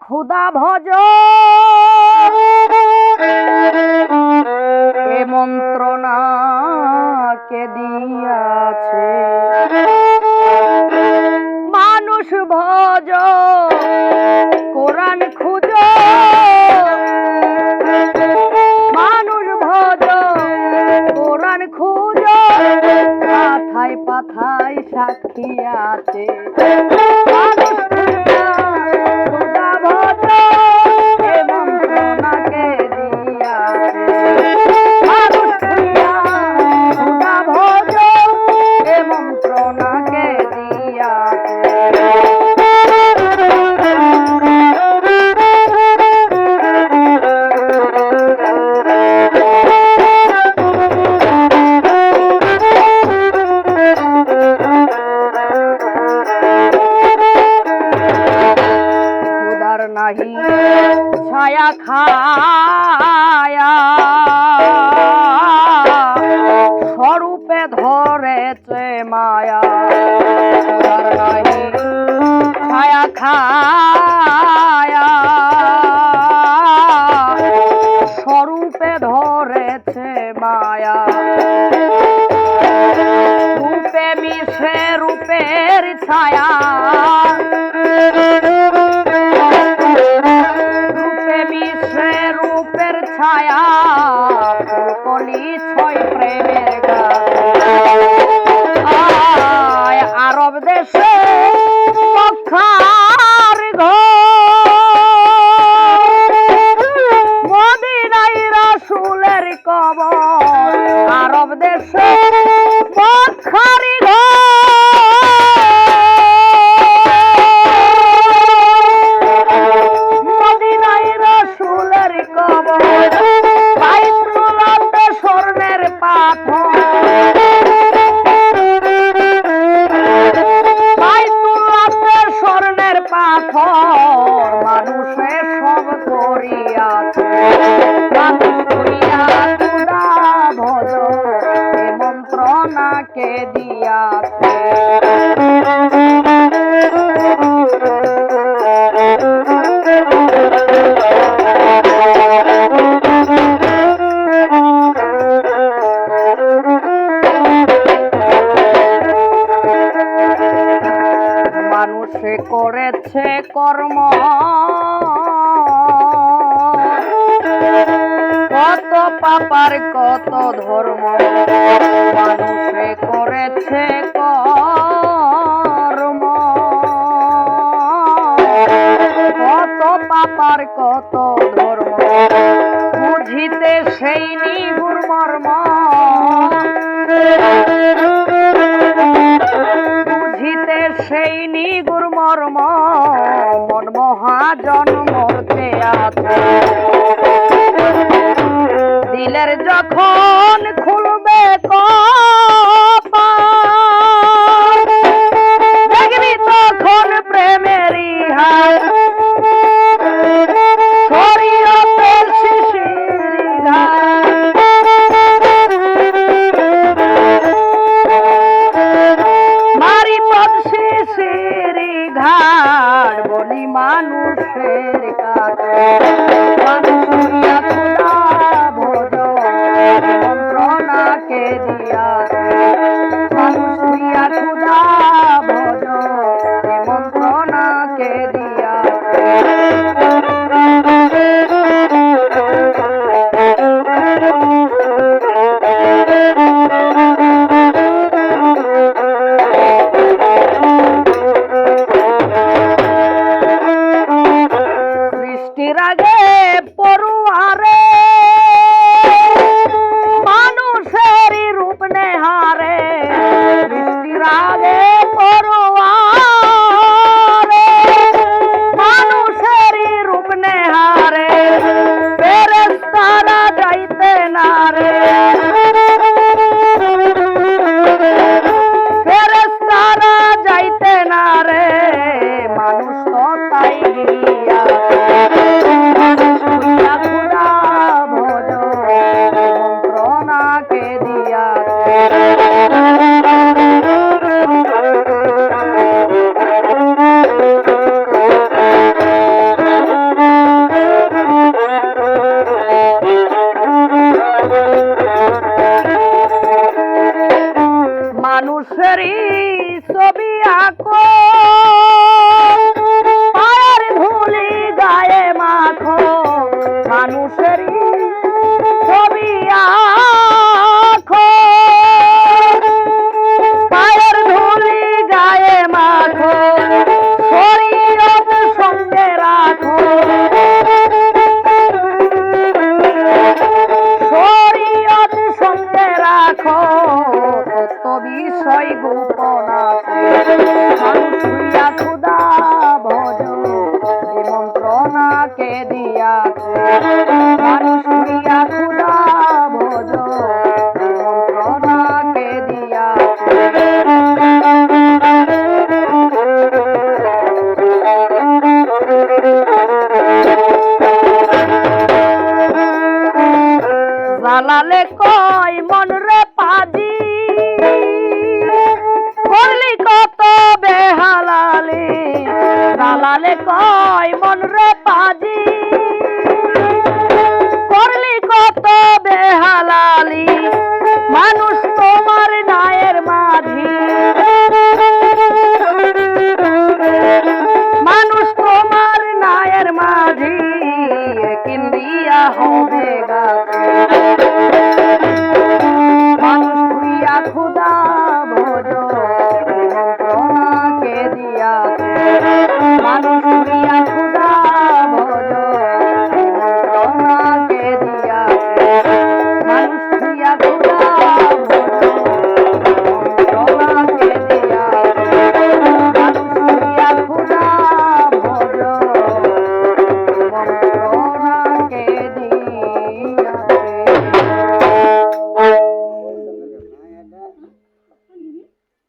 খুদা ভজ। এ মন্ত্রণা কে দিয়াছে? মানুষ ভজ, কোরআন খুঁজ। মানুষ ভজ, কোরআন খুঁজ। পাথায় পাথায় সাক্ষী আছে। স্বরূপে ধরেছে মায়া। ছায়া খায়া। দিয়াছে মানুষে করেছে কর্ম। কত পাপার কত ধর্ম। করেছে কর্ম। কত পাপার কত ধর্ম। বুঝিতে সেই নিগুর মর্ম। বুঝিতে সেই নিগুর মর্ম। মন মহাজন আছে। দিলের যখন খুলবে কপাল, মানুষেরই ছবি আঁকো বিষয় গোপন আছে।